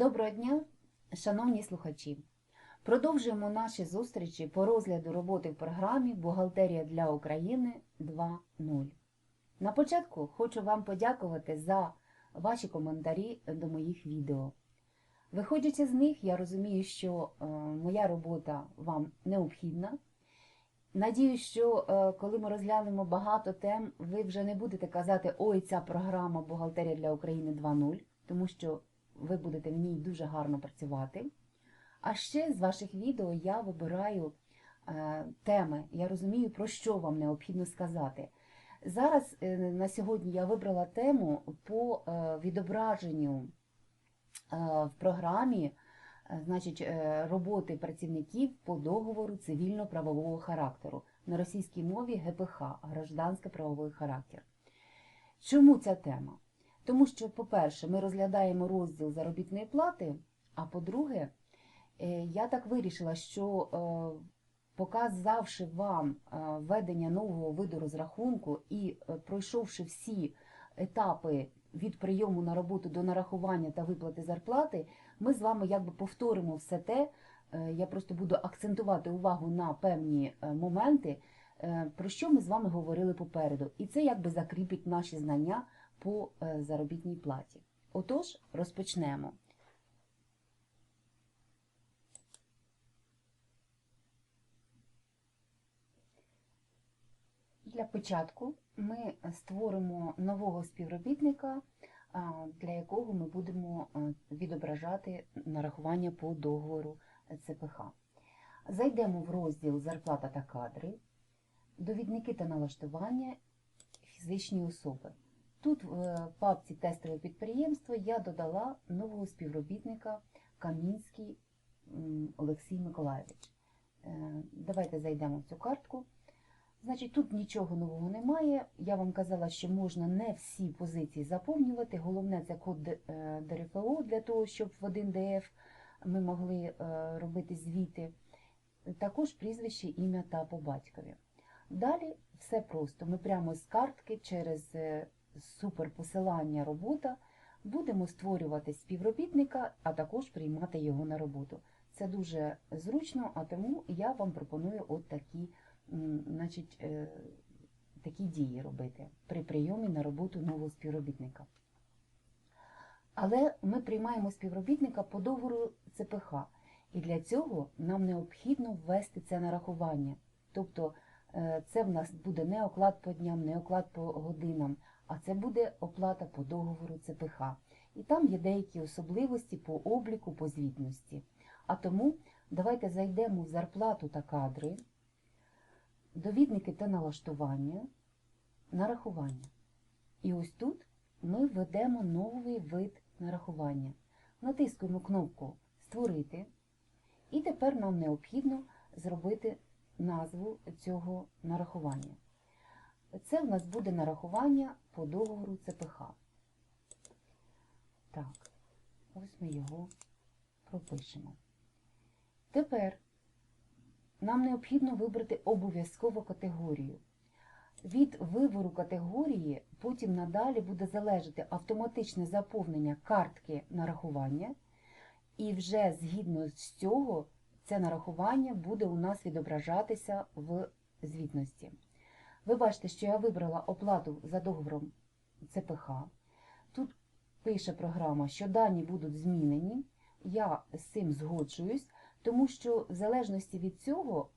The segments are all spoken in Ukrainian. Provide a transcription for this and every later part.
Доброго дня, шановні слухачі! Продовжуємо наші зустрічі по розгляду роботи в програмі Бухгалтерія для України 2.0. На початку хочу вам подякувати за ваші коментарі до моїх відео. Виходячи з них, я розумію, що е, моя робота вам необхідна. Надіюсь, що е, коли ми розглянемо багато тем, ви вже не будете казати Ой, ця програма Бухгалтерія для України 2.0, тому що ви будете в ній дуже гарно працювати. А ще з ваших відео я вибираю е, теми. Я розумію, про що вам необхідно сказати. Зараз е, на сьогодні я вибрала тему по е, відображенню в програмі значить, роботи працівників по договору цивільно-правового характеру на російській мові ГПХ граждансько правовий характер. Чому ця тема? Тому що, по-перше, ми розглядаємо розділ заробітної плати, а по-друге, е, я так вирішила, що е, показавши вам е, введення нового виду розрахунку і пройшовши всі етапи від прийому на роботу до нарахування та виплати зарплати, ми з вами якби повторимо все те. Я просто буду акцентувати увагу на певні моменти, про що ми з вами говорили попереду. І це якби закріпить наші знання по е, заробітній платі. Отож, розпочнемо. Для початку ми створимо нового співробітника, для якого ми будемо е, відображати нарахування по договору ЦПХ. Зайдемо в розділ Зарплата та кадри, довідники та налаштування фізичні особи. Тут в е, папці Тестове підприємство я додала нового співробітника Камінський Олексій Миколайович. Е, Давайте зайдемо в цю картку. Значить, тут нічого нового немає. Я вам казала, що можна не всі позиції заповнювати. Головне це код е, ДРФО для того, щоб в 1ДФ ми могли робити звіти. Також прізвище, ім'я та по батькові. Далі все просто. Ми прямо з картки через суперпосилання робота будемо створювати співробітника, а також приймати його на роботу. Це дуже зручно, а тому я вам пропоную от такі, значить, е, такі дії робити при прийомі на роботу нового співробітника. Але ми приймаємо співробітника по договору ЦПХ, і для цього нам необхідно ввести це нарахування. Тобто е, це в нас буде не оклад по дням, не оклад по годинам, а це буде оплата по договору ЦПХ. І там є деякі особливості по обліку, по звітності. А тому давайте зайдемо в зарплату та кадри, довідники та налаштування, нарахування. І ось тут ми введемо новий вид нарахування. Натискуємо кнопку Створити. І тепер нам необхідно зробити назву цього нарахування. Це в нас буде нарахування по договору ЦПХ. Так, ось ми його пропишемо. Тепер нам необхідно вибрати обов'язкову категорію. Від вибору категорії потім надалі буде залежати автоматичне заповнення картки нарахування, і вже згідно з цього це нарахування буде у нас відображатися в звітності. Ви бачите, що я вибрала оплату за договором ЦПХ. Тут пише програма, що дані будуть змінені. Я з цим згоджуюсь, тому що в залежності від цього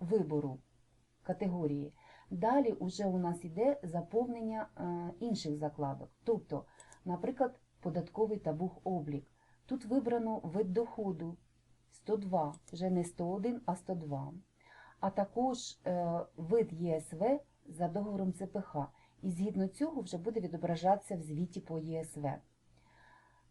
вибору категорії, далі вже у нас йде заповнення е, інших закладок. Тобто, наприклад, податковий та бухоблік. Тут вибрано вид доходу 102, вже не 101, а 102. А також е, вид ЄСВ за договором ЦПХ. І згідно цього вже буде відображатися в звіті по ЄСВ.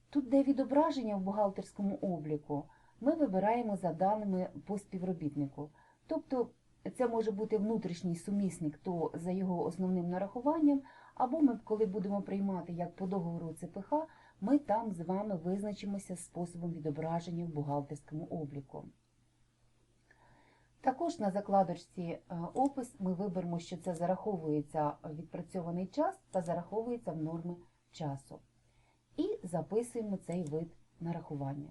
Тут, де відображення в бухгалтерському обліку, ми вибираємо за даними по співробітнику. Тобто це може бути внутрішній сумісник, то за його основним нарахуванням, або ми, коли будемо приймати як по договору ЦПХ, ми там з вами визначимося з способом відображення в бухгалтерському обліку. Також на закладочці е, опис ми виберемо, що це зараховується відпрацьований час та зараховується в норми часу. І записуємо цей вид нарахування.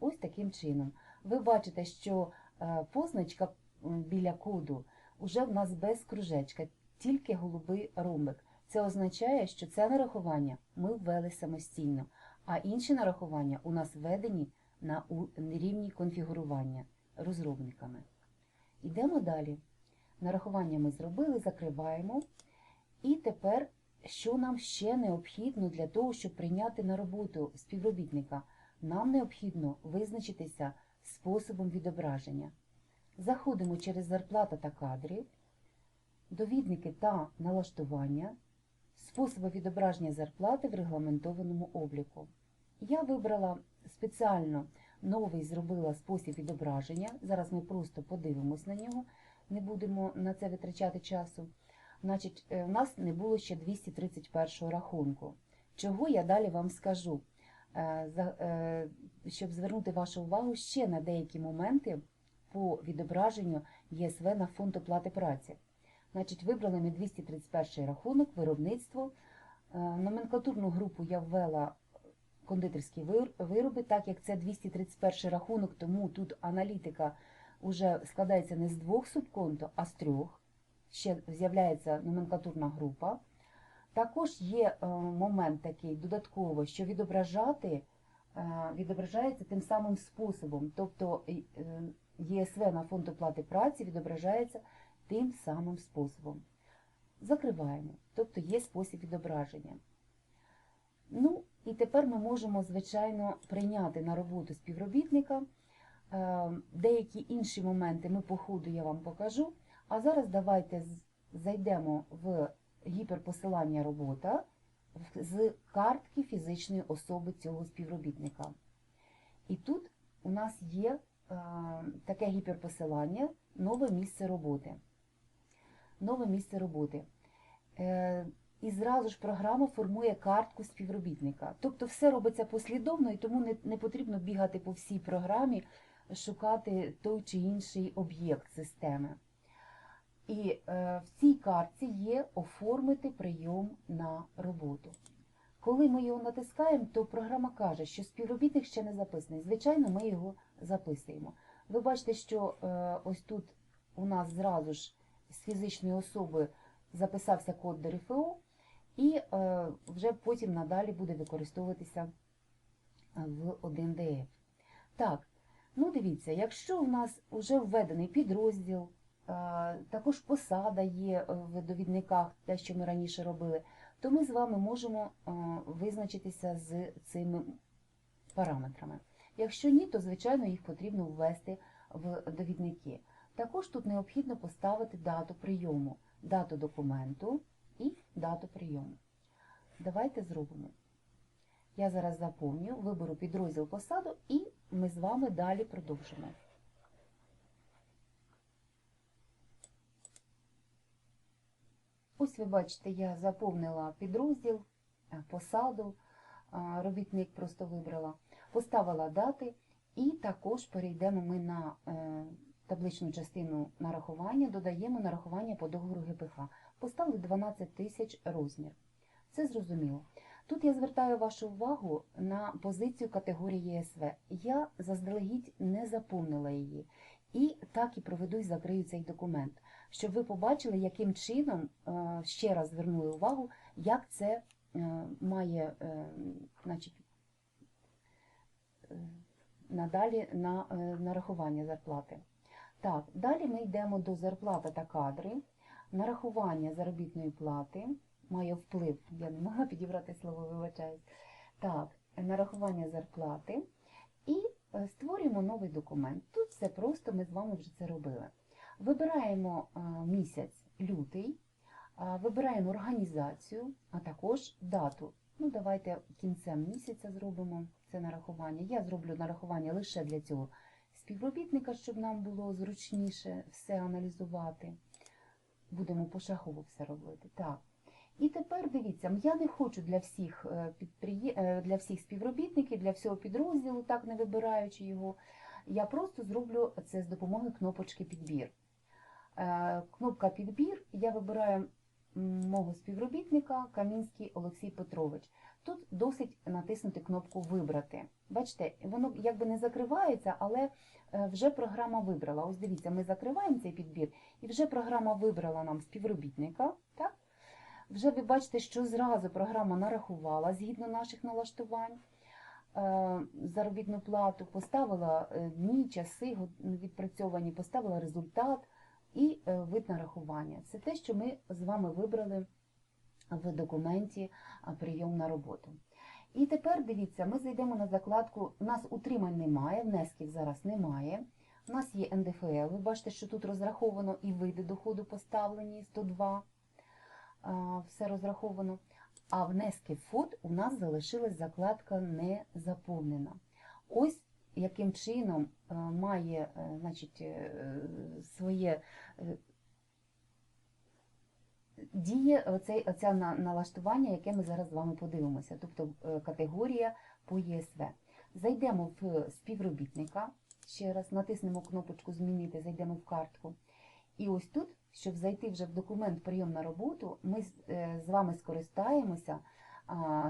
Ось таким чином. Ви бачите, що е, позначка біля коду вже в нас без кружечка, тільки голубий ромбик. Це означає, що це нарахування ми ввели самостійно, а інші нарахування у нас введені на рівні конфігурування розробниками. Йдемо далі. Нарахування ми зробили, закриваємо. І тепер, що нам ще необхідно для того, щоб прийняти на роботу співробітника? Нам необхідно визначитися способом відображення. Заходимо через зарплата та кадри, довідники та налаштування, способи відображення зарплати в регламентованому обліку. Я вибрала спеціально новий зробила спосіб відображення. Зараз ми просто подивимось на нього, не будемо на це витрачати часу. Значить, е, у нас не було ще 231 рахунку. Чого я далі вам скажу? Е, е, Щоб звернути вашу увагу ще на деякі моменти по відображенню ЄСВ на фонд оплати праці. Значить, вибрали ми 231 рахунок, виробництво. Е, Номенклатурну групу я ввела кондитерські вироби, так як це 231 рахунок, тому тут аналітика вже складається не з двох субконто, а з трьох. Ще з'являється номенклатурна група. Також є е, момент такий додатково, що відображати е, відображається тим самим способом, тобто е, ЄСВ на фонд оплати праці відображається тим самим способом. Закриваємо, тобто є спосіб відображення. Ну, і тепер ми можемо, звичайно, прийняти на роботу співробітника. Е, Деякі інші моменти ми по ходу я вам покажу. А зараз давайте зайдемо в гіперпосилання робота з картки фізичної особи цього співробітника. І тут у нас є е, таке гіперпосилання нове місце роботи. Нове місце роботи. І зразу ж програма формує картку співробітника. Тобто все робиться послідовно, і тому не, не потрібно бігати по всій програмі, шукати той чи інший об'єкт системи. І е, в цій картці є оформити прийом на роботу. Коли ми його натискаємо, то програма каже, що співробітник ще не записаний. Звичайно, ми його записуємо. Ви бачите, що е, ось тут у нас зразу ж з фізичної особи записався код ДРФО, і е, вже потім надалі буде використовуватися в 1ДФ. Так, ну дивіться, якщо у нас вже введений підрозділ, е, також посада є в довідниках, те, що ми раніше робили, то ми з вами можемо е, визначитися з цими параметрами. Якщо ні, то звичайно їх потрібно ввести в довідники. Також тут необхідно поставити дату прийому, дату документу і дату прийому. Давайте зробимо. Я зараз заповню, виберу підрозділ посаду і ми з вами далі продовжимо. Ось ви бачите, я заповнила підрозділ, е, посаду, робітник просто вибрала, поставила дати і також перейдемо ми на е, табличну частину нарахування, додаємо нарахування по договору ГПХ. Поставили 12 тисяч розмір. Це зрозуміло. Тут я звертаю вашу увагу на позицію категорії ЄСВ. Я заздалегідь не заповнила її. І так і проведу і закрию цей документ, щоб ви побачили, яким чином, е, ще раз звернули увагу, як це е, має е, значить, надалі на нарахування зарплати. Так, далі ми йдемо до зарплати та кадри. Нарахування заробітної плати має вплив, я не могла підібрати слово, вибачаюсь. Так, нарахування зарплати. І е, створюємо новий документ. Тут все просто, ми з вами вже це робили. Вибираємо е, місяць лютий, вибираємо організацію, а також дату. Ну, давайте кінцем місяця зробимо це нарахування. Я зроблю нарахування лише для цього співробітника, щоб нам було зручніше все аналізувати. Будемо пошагово все робити. Так. І тепер дивіться, я не хочу для всіх е, е, для всіх співробітників, для всього підрозділу, так не вибираючи його. Я просто зроблю це з допомогою кнопочки підбір. Е, Кнопка підбір, я вибираю мого співробітника Камінський Олексій Петрович. Тут досить натиснути кнопку Вибрати. Бачите, воно якби не закривається, але е, вже програма вибрала. Ось дивіться, ми закриваємо цей підбір, і вже програма вибрала нам співробітника. Так? Вже ви бачите, що зразу програма нарахувала згідно наших налаштувань. е, Заробітну плату поставила е, дні, часи відпрацьовані, поставила результат і е, вид нарахування. Це те, що ми з вами вибрали в документі прийом на роботу. І тепер дивіться, ми зайдемо на закладку. У нас утримань немає, внесків зараз немає. У нас є НДФЛ. Ви бачите, що тут розраховано і види доходу поставлені 102. Все розраховано. А внески в ФОД у нас залишилась закладка не заповнена. Ось яким чином е, має е, значить, е, своє діє оце, оце налаштування, яке ми зараз з вами подивимося, тобто категорія по ЄСВ. Зайдемо в співробітника, ще раз натиснемо кнопочку Змінити, зайдемо в картку. І ось тут, щоб зайти вже в документ прийом на роботу, ми з- вами скористаємося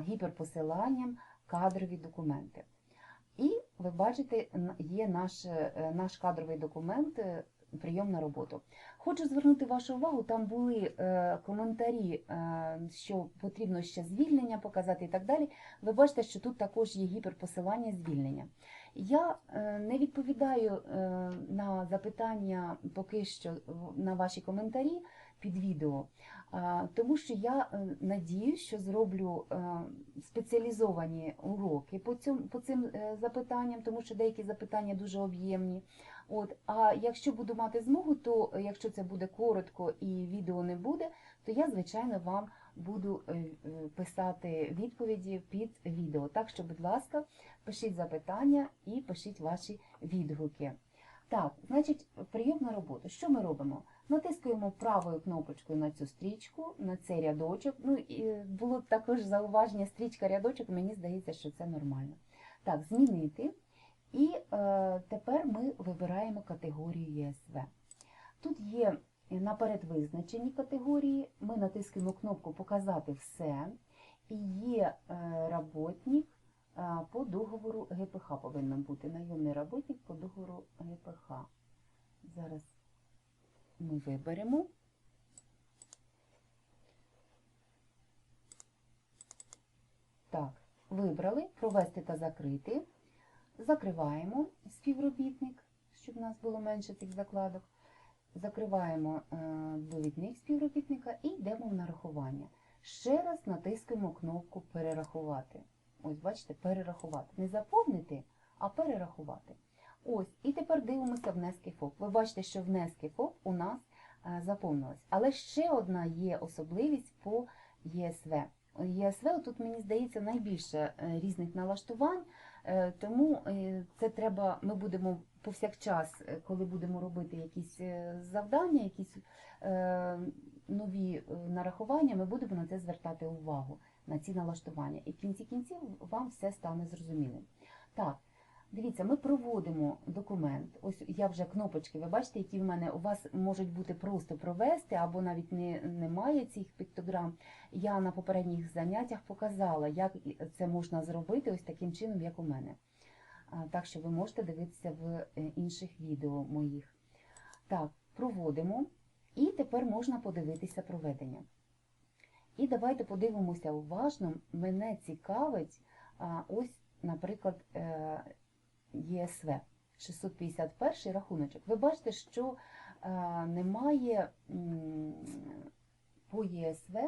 гіперпосиланням кадрові документи. І ви бачите, є наш, е, наш кадровий документ е, прийом на роботу. Хочу звернути вашу увагу, там були е, коментарі, е, що потрібно ще звільнення показати і так далі. Ви бачите, що тут також є гіперпосилання звільнення. Я е, не відповідаю е, на запитання поки що на ваші коментарі під відео, тому що я е, надію, що зроблю спеціалізовані уроки по, цьому, по цим запитанням, тому що деякі запитання дуже об'ємні. От, а якщо буду мати змогу, то якщо це буде коротко і відео не буде, то я, звичайно, вам буду е, е, писати відповіді під відео. Так що, будь ласка, пишіть запитання і пишіть ваші відгуки. Так, значить, прийом на роботу. Що ми робимо? Натискуємо правою кнопочкою на цю стрічку, на цей рядочок. Ну, і було також зауваження стрічка рядочок, мені здається, що це нормально. Так, змінити. І е, тепер ми вибираємо категорію ЄСВ. Тут є наперед визначені категорії. Ми натискуємо кнопку Показати все. І є е, роботник е, по договору ГПХ повинно бути. Найомний роботник по договору ГПХ. Зараз ми виберемо. Так, вибрали провести та закрити. Закриваємо співробітник, щоб у нас було менше цих закладок. Закриваємо е, довідник співробітника і йдемо в нарахування. Ще раз натискаємо кнопку Перерахувати. Ось, бачите, перерахувати. Не заповнити, а перерахувати. Ось, і тепер дивимося внески ФОП. Ви бачите, що внески ФОП у нас е, заповнились. Але ще одна є особливість по ЄСВ. ЄСВ тут, мені здається, найбільше е, різних налаштувань. Е, Тому е, це треба, ми будемо повсякчас, е, коли будемо робити якісь завдання, якісь нові нарахування, ми будемо на це звертати увагу, на ці налаштування. І в кінці кінців вам все стане зрозумілим. Так, дивіться, ми проводимо документ. Ось я вже кнопочки, ви бачите, які в мене у вас можуть бути просто провести, або навіть не, немає цих піктограм. Я на попередніх заняттях показала, як це можна зробити ось таким чином, як у мене. Так що ви можете дивитися в е, інших відео моїх. Так, проводимо. І тепер можна подивитися проведення. І давайте подивимося уважно. Мене цікавить ось, наприклад, е, ЄСВ. 651 рахуночок. Ви бачите, що е, немає по ЄСВ.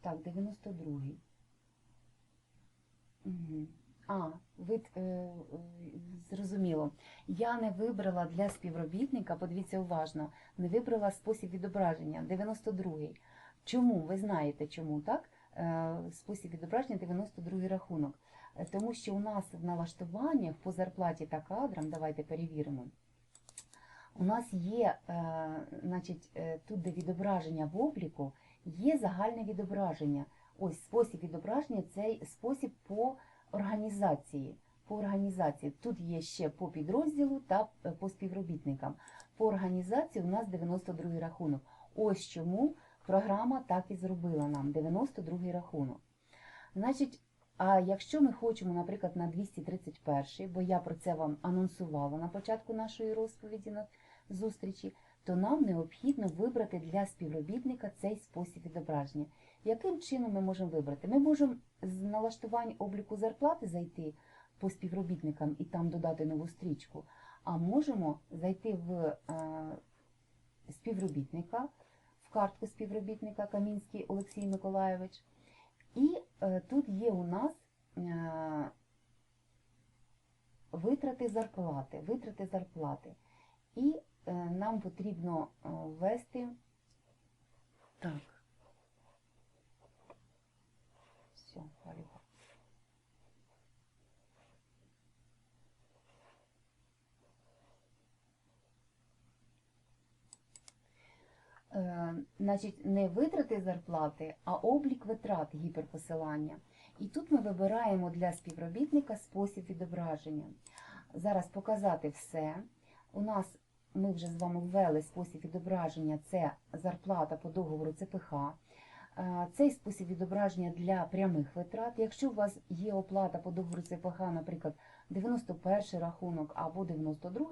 Так, 92-й. Угу. А, вид е, е, зрозуміло. Я не вибрала для співробітника, подивіться уважно, не вибрала спосіб відображення 92-й. Чому? Ви знаєте чому, так? Е, спосіб відображення 92-й рахунок. Е, Тому що у нас в налаштуваннях по зарплаті та кадрам, давайте перевіримо. У нас є, е, значить, е, тут, де відображення в обліку, є загальне відображення. Ось спосіб відображення цей спосіб по організації. По організації. Тут є ще по підрозділу та е, по співробітникам. По організації у нас 92 рахунок. Ось чому Програма так і зробила нам 92 рахунок. Значить, а якщо ми хочемо, наприклад, на 231, бо я про це вам анонсувала на початку нашої розповіді на зустрічі, то нам необхідно вибрати для співробітника цей спосіб відображення. Яким чином ми можемо вибрати? Ми можемо з налаштувань обліку зарплати зайти по співробітникам і там додати нову стрічку, а можемо зайти в е, співробітника, в картку співробітника Камінський Олексій Миколайович. І е, тут є у нас е, витрати зарплати. Витрати зарплати. І е, нам потрібно ввести так. Все, Валюха. Е, Значить, не витрати зарплати, а облік витрат гіперпосилання. І тут ми вибираємо для співробітника спосіб відображення. Зараз показати все. У нас ми вже з вами ввели спосіб відображення це зарплата по договору ЦПХ. Е, Цей спосіб відображення для прямих витрат. Якщо у вас є оплата по договору ЦПХ, наприклад, 91 рахунок або 92,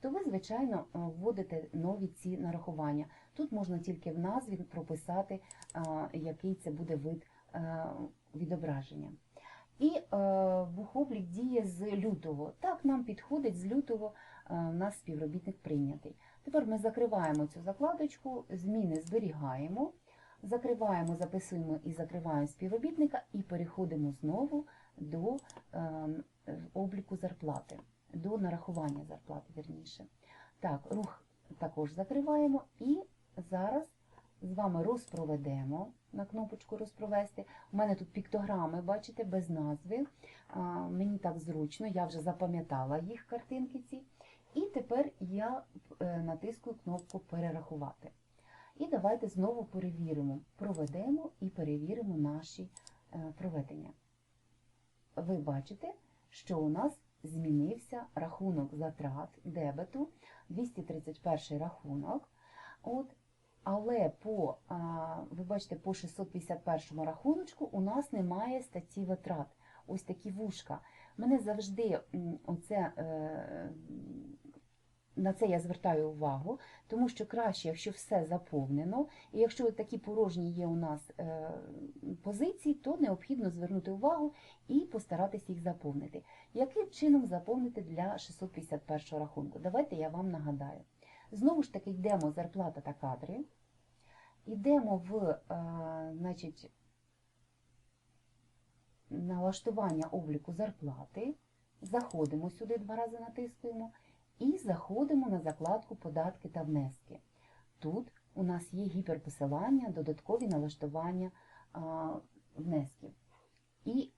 то ви, звичайно, е, вводите нові ці нарахування. Тут можна тільки в назві прописати, е, який це буде вид е, відображення. І е, бухоблік діє з лютого. Так, нам підходить з лютого, е, у нас співробітник прийнятий. Тепер ми закриваємо цю закладочку, зміни зберігаємо, закриваємо, записуємо і закриваємо співробітника і переходимо знову до е, обліку зарплати, до нарахування зарплати, вірніше. Так, рух також закриваємо і зараз з вами розпроведемо на кнопочку розпровести. У мене тут піктограми, бачите, без назви. Мені так зручно, я вже запам'ятала їх картинки ці. І тепер я е, натискую кнопку Перерахувати. І давайте знову перевіримо, проведемо і перевіримо наші е, проведення. Ви бачите, що у нас змінився рахунок затрат дебету, 231 рахунок. От, але по, ви бачите, по 651 рахуночку у нас немає статті витрат. Ось такі вушка. Мене завжди оце, е, на це я звертаю увагу, тому що краще, якщо все заповнено, і якщо такі порожні є у нас е, позиції, то необхідно звернути увагу і постаратися їх заповнити. Яким чином заповнити для 651 рахунку? Давайте я вам нагадаю. Знову ж таки, йдемо зарплата та кадри, йдемо в е, значить, налаштування обліку зарплати, заходимо сюди, два рази натискуємо, і заходимо на закладку податки та внески. Тут у нас є гіперпосилання, додаткові налаштування внесків. І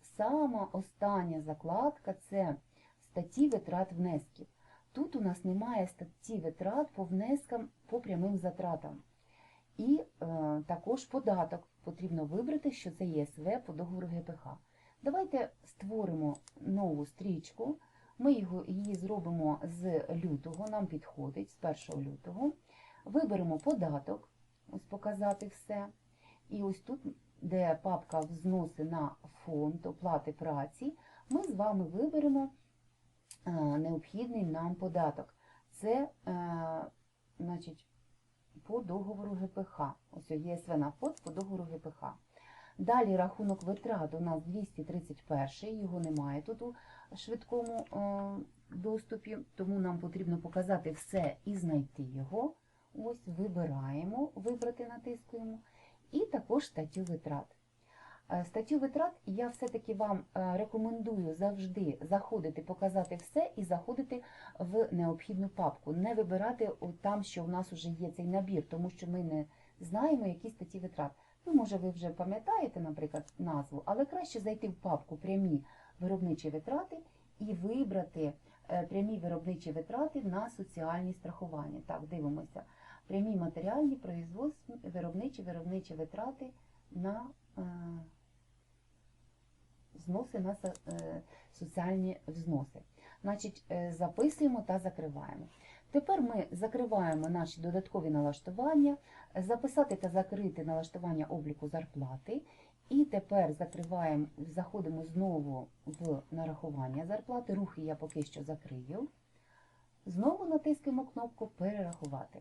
сама остання закладка це статті витрат внесків. Тут у нас немає статті витрат по внескам по прямим затратам. І е, також податок потрібно вибрати, що це ЄСВ по договору ГПХ. Давайте створимо нову стрічку. Ми його, її зробимо з лютого, нам підходить з 1 лютого. Виберемо податок, ось показати все. І ось тут, де папка взноси на фонд оплати праці, ми з вами виберемо необхідний нам податок. Це, е, значить, по договору ГПХ. Ось ЄСВ на вход по договору ГПХ. Далі рахунок витрат у нас 231, його немає тут у швидкому е, доступі, тому нам потрібно показати все і знайти його. Ось вибираємо, вибрати натискуємо. І також статтю витрат. Е, Статтю витрат я все-таки вам е, рекомендую завжди заходити, показати все і заходити в необхідну папку. Не вибирати там, що в нас вже є цей набір, тому що ми не знаємо, які статті витрат. Ну, може, ви вже пам'ятаєте, наприклад, назву, але краще зайти в папку прямі виробничі витрати і вибрати е, прямі виробничі витрати на соціальні страхування. Так, дивимося. Прямі матеріальні, производственні, виробничі, виробничі витрати на зноси на е, соціальні взноси. Значить, е, записуємо та закриваємо. Тепер ми закриваємо наші додаткові налаштування, записати та закрити налаштування обліку зарплати. І тепер закриваємо, заходимо знову в нарахування зарплати. Рухи я поки що закрию. Знову натискаємо кнопку Перерахувати.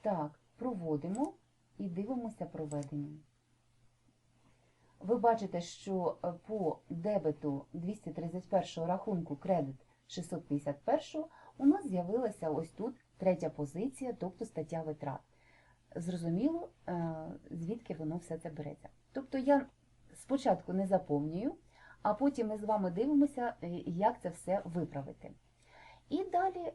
Так, проводимо і дивимося проведення. Ви бачите, що е, по дебету 231 рахунку кредит 651 у нас з'явилася ось тут третя позиція, тобто стаття витрат. Зрозуміло, е, звідки воно все це береться. Тобто я спочатку не заповнюю, а потім ми з вами дивимося, е, як це все виправити. І далі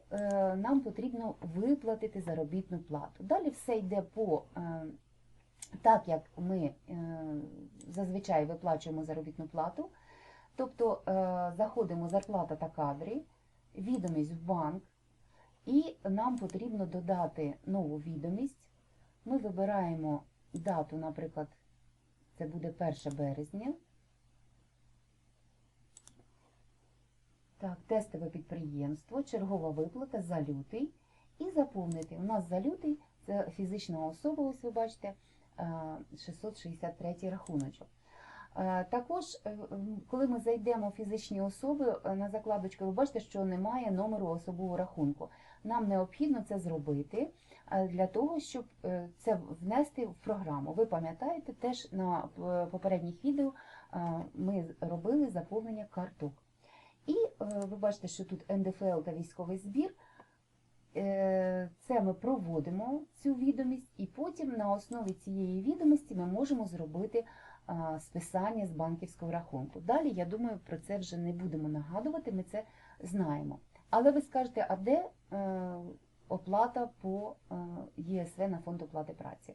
нам потрібно виплатити заробітну плату. Далі все йде по так, як ми е, зазвичай виплачуємо заробітну плату. Тобто е, заходимо зарплата та кадри, відомість в банк, і нам потрібно додати нову відомість. Ми вибираємо дату, наприклад, це буде 1 березня. Так, тестове підприємство, чергова виплата за лютий. І заповнити. У нас за лютий це фізична особа, ось ви бачите, 663 рахуночок. Е, Також, е, коли ми зайдемо в фізичні особи е, на закладочку, ви бачите, що немає номеру особового рахунку. Нам необхідно це зробити е, для того, щоб е, це внести в програму. Ви пам'ятаєте, теж на е, попередніх відео е, ми робили заповнення карток. І е, ви бачите, що тут НДФЛ та військовий збір. Е, Це ми проводимо цю відомість, і потім на основі цієї відомості ми можемо зробити списання з банківського рахунку. Далі, я думаю, про це вже не будемо нагадувати, ми це знаємо. Але ви скажете, а де е, оплата по е, ЄСВ на фонд оплати праці?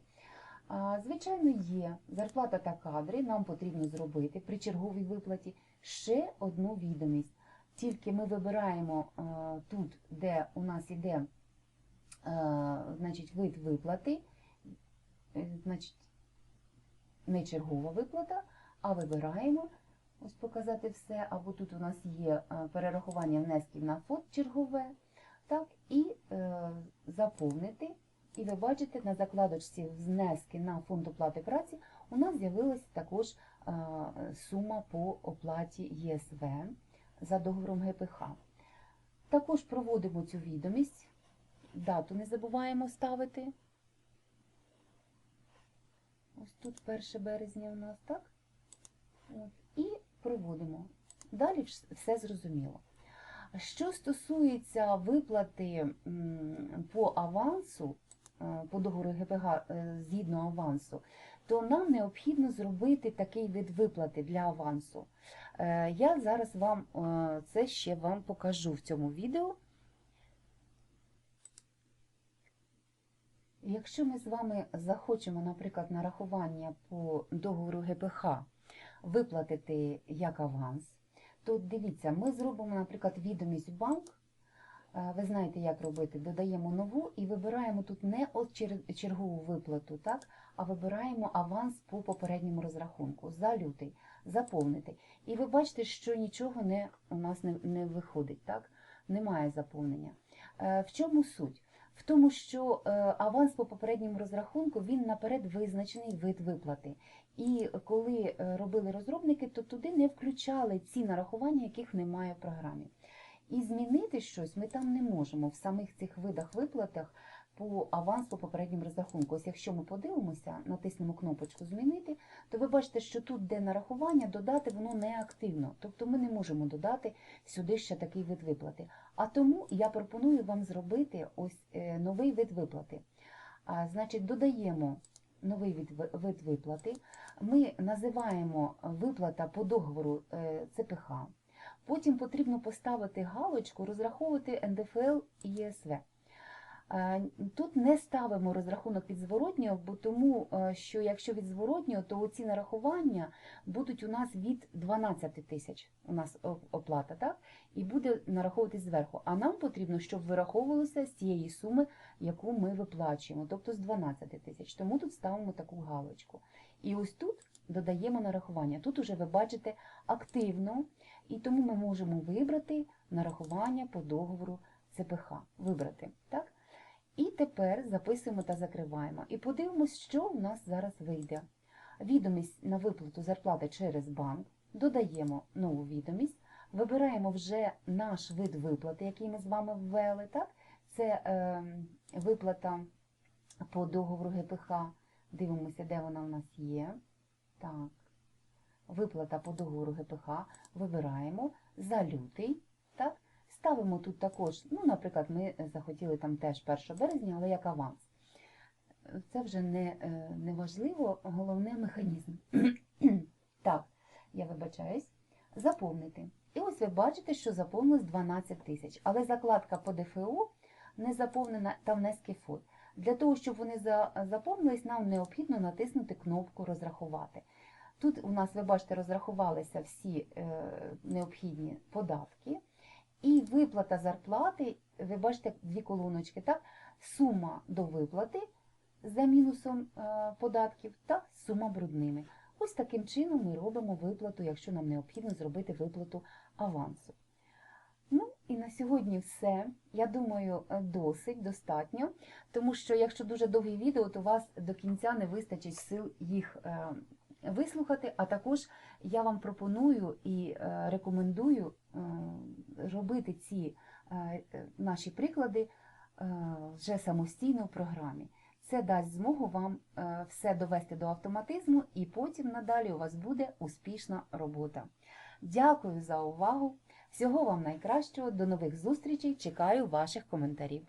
Звичайно, є зарплата та кадри. Нам потрібно зробити при черговій виплаті ще одну відомість. Тільки ми вибираємо е, тут, де у нас іде е, значить, вид виплати, е, значить, не чергова виплата, а вибираємо, ось показати все, або тут у нас є перерахування внесків на фонд чергове, так, і заповнити. І ви бачите, на закладочці внески на фонд оплати праці у нас з'явилася також сума по оплаті ЄСВ за договором ГПХ. Також проводимо цю відомість, дату не забуваємо ставити. Ось тут 1 березня у нас, так? От. І проводимо. Далі все зрозуміло. Що стосується виплати по авансу, е, по договору ГПГ е, згідно авансу, то нам необхідно зробити такий вид виплати для авансу. Е, Я зараз вам е, це ще вам покажу в цьому відео. Якщо ми з вами захочемо, наприклад, нарахування по договору ГПХ виплатити як аванс, то дивіться, ми зробимо, наприклад, відомість в банк. Ви знаєте, як робити. Додаємо нову і вибираємо тут не от чергову виплату, так, а вибираємо аванс по попередньому розрахунку за лютий, заповнити. І ви бачите, що нічого не, у нас не, не виходить, так? немає заповнення. Е, В чому суть? В тому, що е, аванс по попередньому розрахунку він наперед визначений вид виплати. І коли е, робили розробники, то туди не включали ці нарахування, яких немає в програмі. І змінити щось ми там не можемо в самих цих видах виплатах по авансу по попередньому розрахунку. Ось якщо ми подивимося, натиснемо кнопочку Змінити, то ви бачите, що тут, де нарахування, додати воно не активно. Тобто ми не можемо додати сюди ще такий вид виплати. А тому я пропоную вам зробити ось е, новий вид виплати. А, значить, додаємо новий вид виплати. Ми називаємо виплата по договору е, ЦПХ. Потім потрібно поставити галочку, розраховувати НДФЛ і ЄСВ. Е, Тут не ставимо розрахунок від зворотнього, бо тому е, що якщо від зворотнього, то ці нарахування будуть у нас від 12 тисяч у нас оплата, так? І буде нараховуватись зверху. А нам потрібно, щоб вираховувалося з тієї суми, яку ми виплачуємо, тобто з 12 тисяч. Тому тут ставимо таку галочку. І ось тут додаємо нарахування. Тут уже ви бачите активно, і тому ми можемо вибрати нарахування по договору ЦПХ вибрати. Так? І тепер записуємо та закриваємо. І подивимось, що у нас зараз вийде. Відомість на виплату зарплати через банк. Додаємо нову відомість, вибираємо вже наш вид виплати, який ми з вами ввели. Так? Це е, виплата по договору ГПХ. Дивимося, де вона у нас є. Так. Виплата по договору ГПХ. Вибираємо за лютий. Так? Ставимо тут також, ну, наприклад, ми захотіли там теж 1 березня, але як аванс. Це вже не, е, не важливо, головне механізм. так, я вибачаюсь. Заповнити. І ось ви бачите, що заповнилось 12 тисяч. Але закладка по ДФО не заповнена та внески ФОД. Для того, щоб вони заповнились, нам необхідно натиснути кнопку Розрахувати. Тут у нас, ви бачите, розрахувалися всі е, необхідні податки. І виплата зарплати, ви бачите, дві колоночки, так? сума до виплати за мінусом е, податків та сума брудними. Ось таким чином ми робимо виплату, якщо нам необхідно зробити виплату авансу. Ну і на сьогодні все. Я думаю, е, досить достатньо, тому що якщо дуже довгі відео, то у вас до кінця не вистачить сил їх вислухати. А також я вам пропоную і е, рекомендую е, робити ці е, наші приклади вже самостійно в програмі. Це дасть змогу вам все довести до автоматизму, і потім надалі у вас буде успішна робота. Дякую за увагу! Всього вам найкращого, до нових зустрічей! Чекаю ваших коментарів.